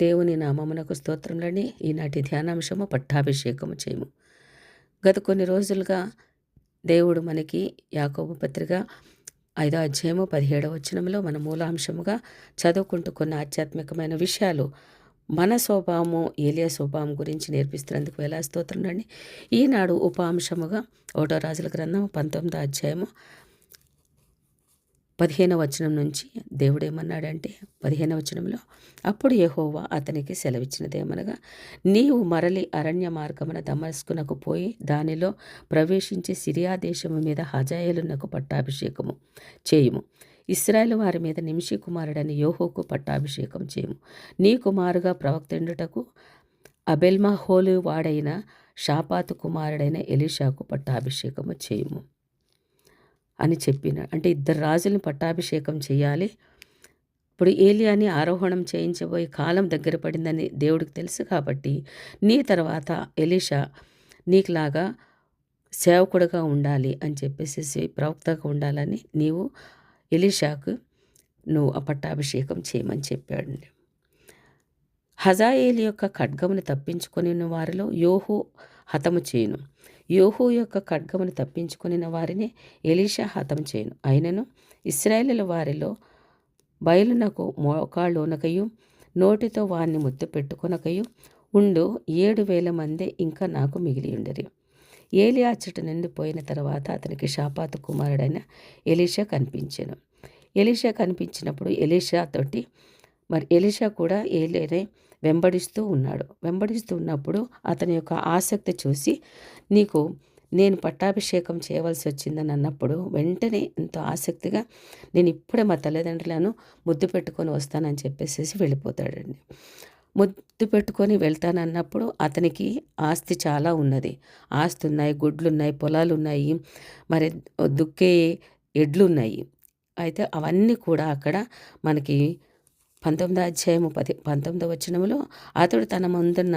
దేవుని నామమునకు స్తోత్రములని. ఈనాటి ధ్యానాంశము పట్టాభిషేకము చేయము. గత కొన్ని రోజులుగా దేవుడు మనకి యాకోబు పత్రిక ఐదో అధ్యాయము పదిహేడవ వచనంలో మన మూలాంశముగా చదువుకుంటూ కొన్ని ఆధ్యాత్మికమైన విషయాలు మన స్వభావము ఏలియా స్వభావం గురించి నేర్పిస్తున్నందుకు వేలా స్తోత్రం అండి. ఈనాడు ఉప అంశముగా ఒకటో రాజుల గ్రంథం పంతొమ్మిదో అధ్యాయము పదిహేనవ వచనం నుంచి దేవుడు ఏమన్నాడంటే పదిహేనవ వచనంలో అప్పుడు యెహోవా అతనికి సెలవిచ్చినదేమనగా నీవు మరలి అరణ్య మార్గమున దమస్కునకు పోయి దానిలో ప్రవేశించి సిరియా దేశము మీద హజాయలునకు పట్టాభిషేకము చేయుము. ఇస్రాయేల్ వారి మీద నిమిషి కుమారుడని యోహోకు పట్టాభిషేకం చేయము. నీ కుమారుగా ప్రవక్తుండుటకు అబెల్మహోలు వాడైన షాపాతు కుమారుడైన ఎలీషాకు పట్టాభిషేకము చేయుము. అని చెప్పిన. అంటే ఇద్దరు రాజులను పట్టాభిషేకం చేయాలి. ఇప్పుడు ఏలియాని ఆరోహణం చేయించబోయే కాలం దగ్గర పడిందని దేవుడికి తెలుసు కాబట్టి నీ తర్వాత ఎలీషా నీకులాగా సేవకుడుగా ఉండాలి అని చెప్పేసి ప్రవక్తగా ఉండాలని నీవు ఎలీషాకు నువ్వు ఆ పట్టాభిషేకం చేయమని చెప్పాడు హజాయేలి యొక్క ఖడ్గమును తప్పించుకొని వారిలో యోహు హతము చేయను. యోహు యొక్క ఖడ్గమును తప్పించుకుని వారిని ఎలీషా హతం చేయను. అయినను ఇస్రాయేలుల వారిలో బయలునకు మోకాళ్ళునకయు నోటితో వారిని ముద్దు పెట్టుకొనకయు ఉండు ఏడు వేల మంది ఇంకా నాకు మిగిలి ఉండరు ఏలి అచ్చట నుండి పోయిన తర్వాత అతనికి షాపాతు కుమారుడైన ఎలీషా కనిపించాను. ఎలీషా కనిపించినప్పుడు ఎలీషా తోటి మరి ఎలిషా కూడా ఏలేనే వెంబడిస్తూ ఉన్నాడు. వెంబడిస్తూ ఉన్నప్పుడు అతని యొక్క ఆసక్తి చూసి నీకు నేను పట్టాభిషేకం చేయవలసి వచ్చిందని అన్నప్పుడు వెంటనే ఎంతో ఆసక్తిగా నేను ఇప్పుడే మా తల్లిదండ్రులను ముద్దు పెట్టుకొని వస్తానని చెప్పేసి వెళ్ళిపోతాడండి. ముద్దు పెట్టుకొని వెళ్తానన్నప్పుడు అతనికి ఆస్తి చాలా ఉన్నది. ఆస్తి ఉన్నాయి గుడ్లు ఉన్నాయి పొలాలు ఉన్నాయి మరి దుక్కే ఎడ్లు ఉన్నాయి అయితే అవన్నీ కూడా అక్కడ మనకి పంతొమ్మిదో అధ్యాయము పది పంతొమ్మిదో వచనములో అతడు తన ముందున్న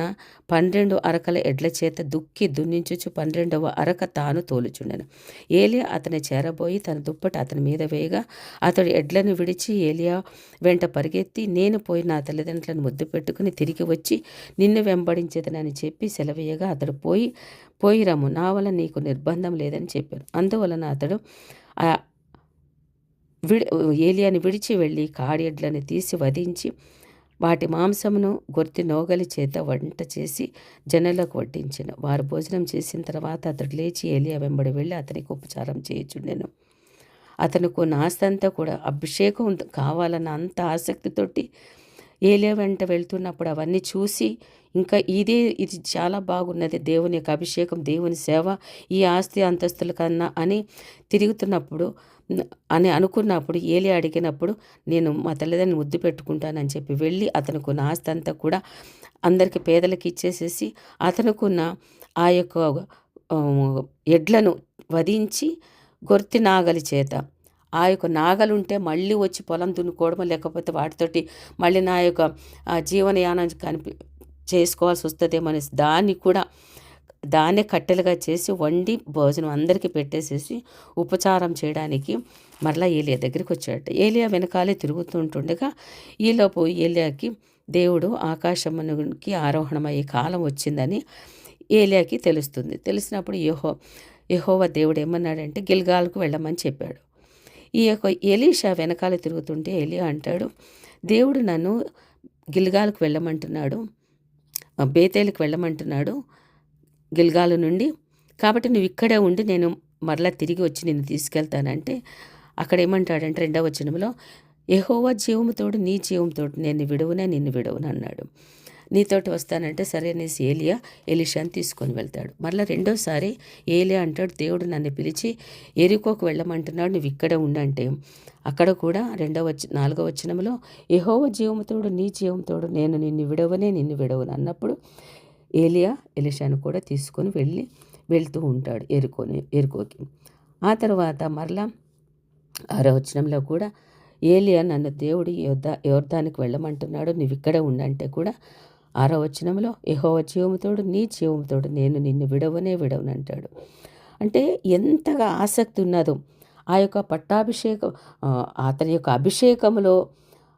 పన్నెండు అరకల ఎడ్ల చేత దుక్కి దున్నించుచు పన్నెండవ అరక తాను తోలుచుండెను. ఏలియా అతని చేరబోయి తన దుప్పటి అతని మీద వేయగా అతడు ఎడ్లను విడిచి ఏలియా వెంట పరిగెత్తి నేను పోయి నా తల్లిదండ్రులను ముద్దు పెట్టుకుని తిరిగి వచ్చి నిన్ను వెంబడించేదనని చెప్పి సెలవేయగా అతడు పోయి పోయిరము నా వల్ల నీకు నిర్బంధం లేదని చెప్పాను. అందువలన అతడు విడి ఏలియాని విడిచి వెళ్ళి కాడియడ్లను తీసి వధించి వాటి మాంసమును గొర్తి నోగలి చేత వంట చేసి జనులకు వడ్డించిన. వారు భోజనం చేసిన తర్వాత అతడు లేచి ఏలియా వెంబడి వెళ్ళి అతనికి ఉపచారం చేయుచుండెను. అతనుకు నాస్తంతా కూడా అభిషేకం కావాలన్న అంత ఆసక్తితోటి ఏలియా వెంట వెళ్తున్నప్పుడు అవన్నీ చూసి ఇంకా ఇదే ఇది చాలా బాగున్నది. దేవుని యొక్క అభిషేకం దేవుని సేవ ఈ ఆస్తి అంతస్తుల కన్నా అని తిరుగుతున్నప్పుడు అని అనుకున్నప్పుడు ఏలి అడిగినప్పుడు నేను మా తల్లిదండ్రుని ముద్దు పెట్టుకుంటానని చెప్పి వెళ్ళి అతనుకున్న ఆస్తి అంతా కూడా అందరికి పేదలకు ఇచ్చేసేసి అతనుకున్న ఆ యొక్క ఎడ్లను వధించి గొర్తి నాగలి చేత ఆ యొక్క నాగలుంటే మళ్ళీ వచ్చి పొలం దున్నుకోవడం లేకపోతే వాటితోటి మళ్ళీ నా యొక్క జీవనయానం కనిపి చేసుకోవాల్సి వస్తుందేమని దాన్ని కూడా దాన్ని కట్టెలుగా చేసి వండి భోజనం అందరికీ పెట్టేసేసి ఉపచారం చేయడానికి మరలా ఏలియా దగ్గరికి వచ్చాడట. ఏలియా వెనకాలే తిరుగుతుంటుండగా ఈలోపు ఏలియాకి దేవుడు ఆకాశమునికి ఆరోహణమయ్యే కాలం వచ్చిందని ఏలియాకి తెలుస్తుంది. తెలిసినప్పుడు యహో యహోవ దేవుడు ఏమన్నాడంటే గిల్గాల్కు వెళ్ళమని చెప్పాడు. ఈ యొక్క ఎలీషా వెనకాల తిరుగుతుంటే ఎలియా అంటాడు దేవుడు నన్ను గిల్గాలకు వెళ్ళమంటున్నాడు బేతేలకు వెళ్ళమంటున్నాడు గిల్గాలు నుండి కాబట్టి నువ్వు ఇక్కడే ఉండి నేను మరలా తిరిగి వచ్చి నిన్ను తీసుకెళ్తానంటే అక్కడ ఏమంటాడంటే రెండవ వచనంలో ఎహోవా జీవముతోడు నీ జీవంతోడు నేను విడవునే నిన్ను విడవును అన్నాడు. నీతోటి వస్తానంటే సరే అనేసి ఏలియా ఎలిషాని తీసుకొని వెళ్తాడు. మళ్ళీ రెండోసారి ఏలియా అంటాడు దేవుడు నన్ను పిలిచి ఎరుకోకు వెళ్ళమంటున్నాడు నువ్వు ఇక్కడే ఉండంటే అక్కడ కూడా రెండవ వచ్చి నాలుగవ వచనంలో ఎహోవ జీవముతోడు నీ జీవంతోడు నేను నిన్ను విడవనే నిన్ను విడవను అన్నప్పుడు ఏలియా ఎలిషాను కూడా తీసుకొని వెళ్ళి వెళ్తూ ఉంటాడు ఎరుకొని ఎరుకోకి. ఆ తర్వాత మరలా ఆరవచనంలో కూడా ఏలియా నన్ను దేవుడు యోధ యోర్ధానికి వెళ్ళమంటున్నాడు నువ్వు ఇక్కడే ఉండంటే కూడా ఆరో వచనంలో యహోవ జీవముతోడు నీ జీవముతోడు నేను నిన్ను విడవనే విడవనంటాడు. అంటే ఎంతగా ఆసక్తి ఉన్నదో ఆ యొక్క పట్టాభిషేకం అతని యొక్క అభిషేకంలో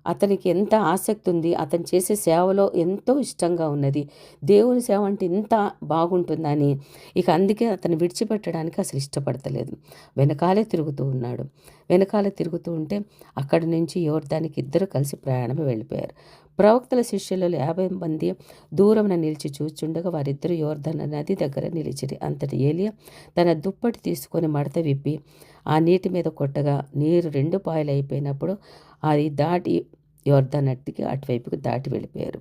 అతనికి ఎంత ఆసక్తి ఉంది అతను చేసే సేవలో ఎంతో ఇష్టంగా ఉన్నది. దేవుని సేవ అంటే ఇంత బాగుంటుందని. ఇక అందుకే అతను విడిచిపెట్టడానికి అసలు ఇష్టపడతలేదు. వెనకాలే తిరుగుతూ ఉన్నాడు. వెనకాలే తిరుగుతూ ఉంటే అక్కడి నుంచి యోర్దానికి ఇద్దరు కలిసి ప్రయాణం వెళ్ళిపోయారు. ప్రవక్తల శిష్యులలో యాభై మంది దూరమున నిలిచి చూచుండగా వారిద్దరు యోర్ధన నది దగ్గర నిలిచిరి. అంతటి ఏలియా తన దుప్పటి తీసుకొని మడత విప్పి ఆ నీటి మీద కొట్టగా నీరు రెండు పాయలు అయిపోయినప్పుడు అది దాటి యోర్ధనట్టికి అటువైపుకి దాటి వెళ్ళిపోయారు.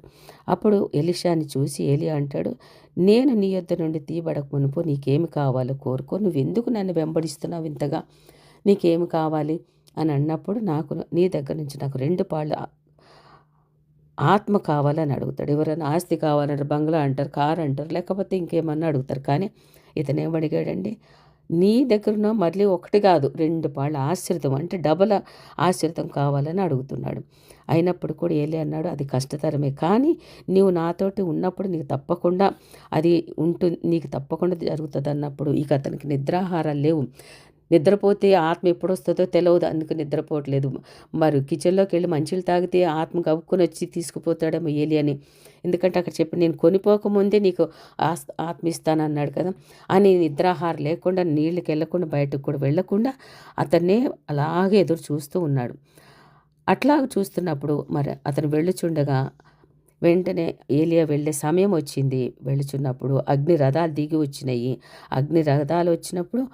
అప్పుడు ఎలిషాని చూసి ఏలి అంటాడు నేను నీ యొద్ద నుండి తీయబడక మునుపు నీకేమి కావాలో కోరుకో? నువ్వు ఎందుకు నన్ను వెంబడిస్తున్నావు ఇంతగా? నీకేమి కావాలి? అని అన్నప్పుడు నాకు నీ దగ్గర నుంచి నాకు రెండు పాళ్ళు ఆత్మ కావాలని అడుగుతాడు. ఎవరైనా ఆస్తి కావాలంటారు బంగ్లా అంటారు కారు అంటారు లేకపోతే ఇంకేమన్నా అడుగుతారు. కానీ ఇతను ఏమడిగాడండి నీ దగ్గరన మళ్ళీ ఒకటి కాదు రెండు పాళ్ళ ఆశ్రితం అంటే డబల్ ఆశ్రితం కావాలని అడుగుతున్నాడు. అయినప్పుడు కూడా ఏలే అన్నాడు అది కష్టతరమే. కానీ నీవు నాతోటి ఉన్నప్పుడు నీకు తప్పకుండా అది ఉంటుంది నీకు తప్పకుండా జరుగుతుంది అన్నప్పుడు ఇక అతనికి నిద్రాహారాలు లేవు. నిద్రపోతే ఆత్మ ఎప్పుడు వస్తుందో తెలియదు అందుకు నిద్రపోవట్లేదు. మరి కిచెన్లోకి వెళ్ళి మంచిలు తాగితే ఆత్మ కవ్వుకొని వచ్చి తీసుకుపోతాడేమో ఏలి అని. ఎందుకంటే అక్కడ చెప్పి నేను కొనిపోకముందే నీకు ఆత్మ ఇస్తానన్నాడు కదా. అని నిద్రాహారం లేకుండా నీళ్ళకి వెళ్ళకుండా బయటకు కూడా వెళ్ళకుండా అతన్నే అలాగే ఎదురు చూస్తూ ఉన్నాడు. అట్లా చూస్తున్నప్పుడు మరి అతను వెళ్ళుచుండగా వెంటనే ఏలియా వెళ్ళే సమయం వచ్చింది. వెళ్ళుచున్నప్పుడు అగ్ని రథాలు దిగి వచ్చినాయి. అగ్ని రథాలు వచ్చినప్పుడు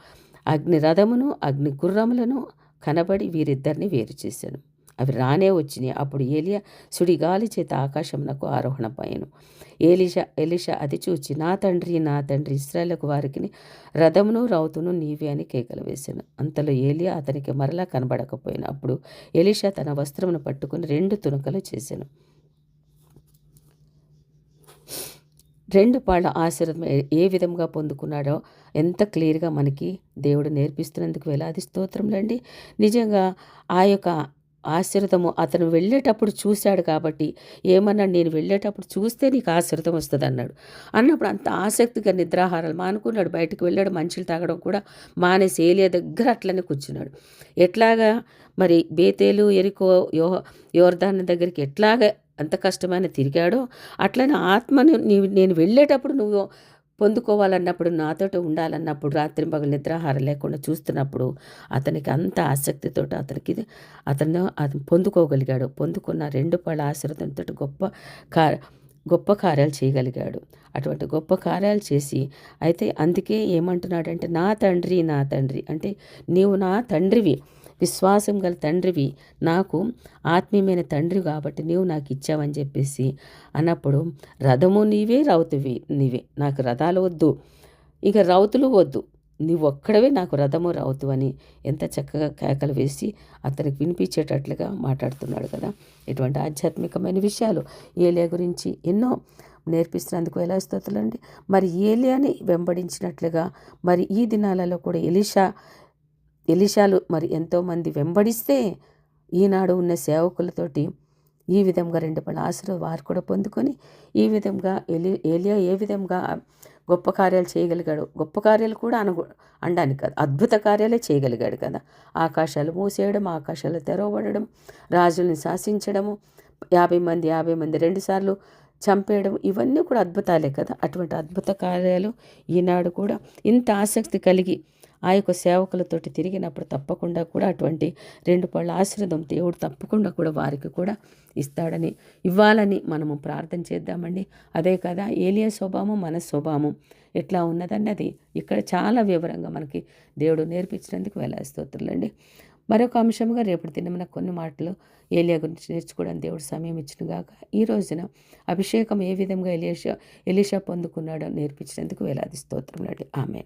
అగ్ని రథమును అగ్ని గుర్రములను కనబడి వీరిద్దరిని వేరు చేశాను. అవి రానే వచ్చినాయి. అప్పుడు ఏలియా సుడిగాలి చేత ఆకాశమునకు ఆరోహణ పయను ఏలిషా ఎలిషా అది చూచి నా తండ్రి నా తండ్రి ఇస్రాయలకు వారికి రథమును రౌతును నీవే అని కేకలు వేశాను. అంతలో ఏలియా అతనికి మరలా కనబడకపోయిన అప్పుడు ఎలిషా తన వస్త్రమును పట్టుకుని రెండు తునకలు చేశాను. రెండు పాళ్ళ ఆశీర్వాదం ఏ విధంగా పొందుకున్నాడో ఎంత క్లియర్గా మనకి దేవుడు నేర్పిస్తున్నందుకు వేలాది స్తోత్రంలండి నిజంగా ఆ యొక్క ఆశీర్వదము అతను వెళ్ళేటప్పుడు చూశాడు కాబట్టి ఏమన్నాడు నేను వెళ్ళేటప్పుడు చూస్తే నీకు ఆశీర్వదం వస్తుంది అన్నాడు. అన్నప్పుడు అంత ఆసక్తిగా నిద్రాహారాలు మానుకున్నాడు. బయటకు వెళ్ళాడు. మంచులు తాగడం కూడా మానేసి ఏలియా దగ్గర అట్లనే కూర్చున్నాడు. ఎట్లాగా మరి బేతేలు ఎరుకో యో యోర్దాన్ దగ్గరికి ఎట్లాగా అంత కష్టమైన తిరిగాడో అట్లనే ఆత్మను నీవు నేను వెళ్ళేటప్పుడు నువ్వు పొందుకోవాలన్నప్పుడు నాతోట ఉండాలన్నప్పుడు రాత్రి పగలు నిద్రాహారం లేకుండా చూస్తున్నప్పుడు అతనికి అంత ఆసక్తితో అతనికి అతను అతను పొందుకోగలిగాడు. పొందుకున్న రెండు పళ్ళ ఆశీర్వదంతో గొప్ప కా గొప్ప కార్యాలు చేయగలిగాడు. అటువంటి గొప్ప కార్యాలు చేసి అయితే అందుకే ఏమంటున్నాడంటే నా తండ్రి నా తండ్రి అంటే నీవు నా తండ్రివి. విశ్వాసం గల తండ్రివి నాకు ఆత్మీయమైన తండ్రి కాబట్టి నీవు నాకు ఇచ్చావని చెప్పేసి అన్నప్పుడు రథము నీవే రౌతువి నీవే. నాకు రథాలు వద్దు. ఇక రౌతులు వద్దు. నీవు ఒక్కడవే నాకు రథము రౌతు అని ఎంత చక్కగా కేకలు వేసి అతనికి వినిపించేటట్లుగా మాట్లాడుతున్నాడు కదా. ఇటువంటి ఆధ్యాత్మికమైన విషయాలు ఏలియా గురించి ఎన్నో నేర్పిస్తున్నందుకు ఎలా స్తోతులండి మరి ఏలియాని వెంబడించినట్లుగా మరి ఈ దినాలలో కూడా ఎలిషా ఎలిషాలు మరి ఎంతోమంది వెంబడిస్తే ఈనాడు ఉన్న సేవకులతోటి ఈ విధంగా రెండు పళ్ళ ఆశలు వారు కూడా పొందుకొని ఈ విధంగా ఎలి ఏలియా ఏ విధంగా గొప్ప కార్యాలు చేయగలిగాడు గొప్ప కార్యాలు కూడా అనగు అనడానికి కాదు అద్భుత కార్యాలే చేయగలిగాడు కదా. ఆకాశాలు మూసేయడం ఆకాశాలు తెరవబడడం రాజుల్ని శాసించడము యాభై మంది యాభై మంది రెండుసార్లు చంపేయడం ఇవన్నీ కూడా అద్భుతాలే కదా. అటువంటి అద్భుత కార్యాలు ఈనాడు కూడా ఇంత ఆసక్తి కలిగి ఆ యొక్క సేవకులతోటి తిరిగినప్పుడు తప్పకుండా కూడా అటువంటి రెండు పళ్ళ ఆశీర్వదం దేవుడు తప్పకుండా కూడా వారికి కూడా ఇస్తాడని ఇవ్వాలని మనము ప్రార్థన చేద్దామండి. అదే కదా ఏలియా స్వభావం మన స్వభావం. ఎట్లా ఉన్నదన్నది ఇక్కడ చాలా వివరంగా మనకి దేవుడు నేర్పించినందుకు వేలాస్తోత్రులండి మరొక అంశంగా రేపటి దినమున కొన్ని మాటలు ఏలియా గురించి నేర్చుకోవడానికి దేవుడు సమయం ఇచ్చినగాక ఈ రోజున అభిషేకం ఏ విధంగా ఎలిషా ఎలిషా పొందుకున్నాడో నేర్పించినందుకు వేలాది స్తోత్రం ఆమె